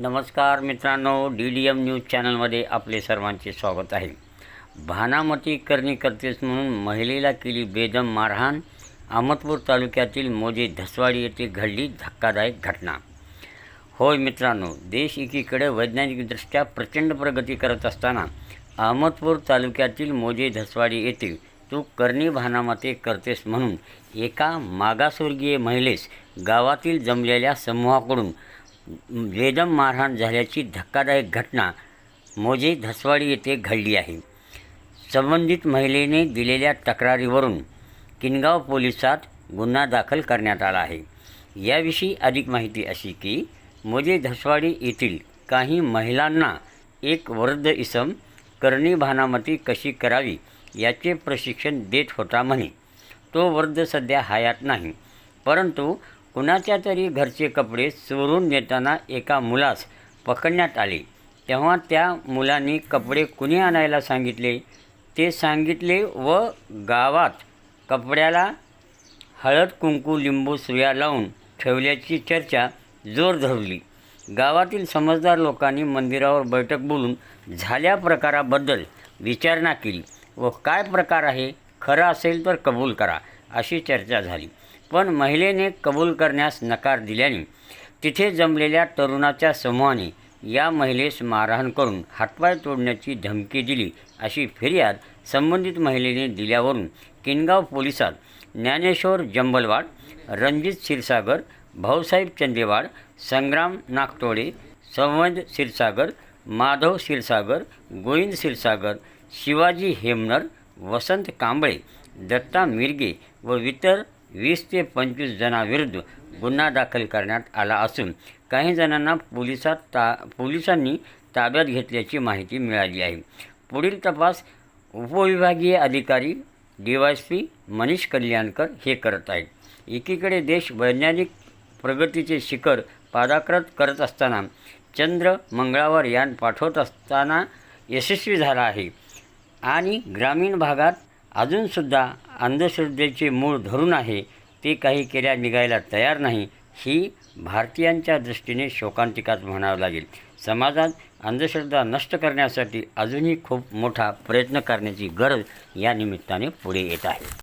नमस्कार मित्रांनो D D M news चॅनलमध्ये आपले सर्वांचे स्वागत आहे. भानामती करणी करतेस म्हणून महिलेला केली बेदम मारहाण. अहमदपूर तालुक्यातील मोजे धसवाडी येथे घडली धक्कादायक घटना. होय मित्रांनो देश एकीकडे वैज्ञानिकदृष्ट्या प्रचंड प्रगती करत असताना अहमदपूर तालुक्यातील मोजे धसवाडी येथे तू करणी भानामते करतेस म्हणून एका मागासवर्गीय महिलेस गावातील जमलेल्या समूहाकडून बेदम मारहाण झाल्याची धक्कादायक घटना मोजे धसवाडी येथे घडली आहे. संबंधित महिलेने दिलेल्या तक्रारीवरून किनगाव पोलिसात गुन्हा दाखल करण्यात आला आहे. याविषयी अधिक माहिती अशी की मोजे धसवाडी येथील काही महिलांना एक वृद्ध इसम करणी भानामती कशी करावी याचे प्रशिक्षण देत होता म्हणे. तो वृद्ध सध्या हयात नाही परंतु कुणाच्या तरी घरचे कपडे चोरून नेताना एका मुलास पकडण्यात आले. तेव्हा त्या मुलांनी कपडे कुणी आणायला सांगितले? ते सांगितले व गावात कपड्याला हळद कुंकू लिंबू सुया लावून ठेवल्याची चर्चा जोर धरली. गावातील समजदार लोकांनी मंदिरावर बैठक बोलून झाल्या प्रकाराबद्दल विचारणा केली. व काय प्रकार आहे? खरं असेल तर कबूल करा. अशी चर्चा झाली. पण महिलेने कबूल करण्यास नकार दिल्याने तिथे जमलेल्या तरुणाच्या समूहाने या महिलेस मारहाण करून हातपाय तोडण्याची धमकी दिली अशी फिर्याद संबंधित महिलेने दिल्यावरून किनगाव पोलिसात ज्ञानेश्वर जंबलवाड रणजित क्षीरसागर भाऊसाहेब चंदेवाड संग्राम नागतोडे संवद क्षीरसागर माधव क्षीरसागर गोविंद क्षीरसागर शिवाजी हेमनर वसंत कांबळे दत्ता मिरगे व इतर वीस ते पंचवीस जणांविरुद्ध गुन्हा दाखल करण्यात आला असून काही जणांना पोलिसात ता पोलिसांनी ताब्यात घेतल्याची माहिती मिळाली आहे. पुढील तपास उपविभागीय अधिकारी D Y P Manish Kalyankar हे करत आहेत. एकीकडे देश वैज्ञानिक प्रगतीचे शिखर पादाक्रत करत असताना चंद्र मंगळावर यान पाठवत असताना यशस्वी झाला आहे आणि ग्रामीण भागात अजूनसुद्धा अंधश्रद्धेचे मूळ धरून आहे ते काही केल्या निघायला तयार नाही ही भारतीयांच्या दृष्टीने शोकांतिकाच म्हणावं लागेल. समाजात अंधश्रद्धा नष्ट करण्यासाठी अजूनही खूप मोठा प्रयत्न करण्याची गरज या निमित्ताने पुढे येत आहे.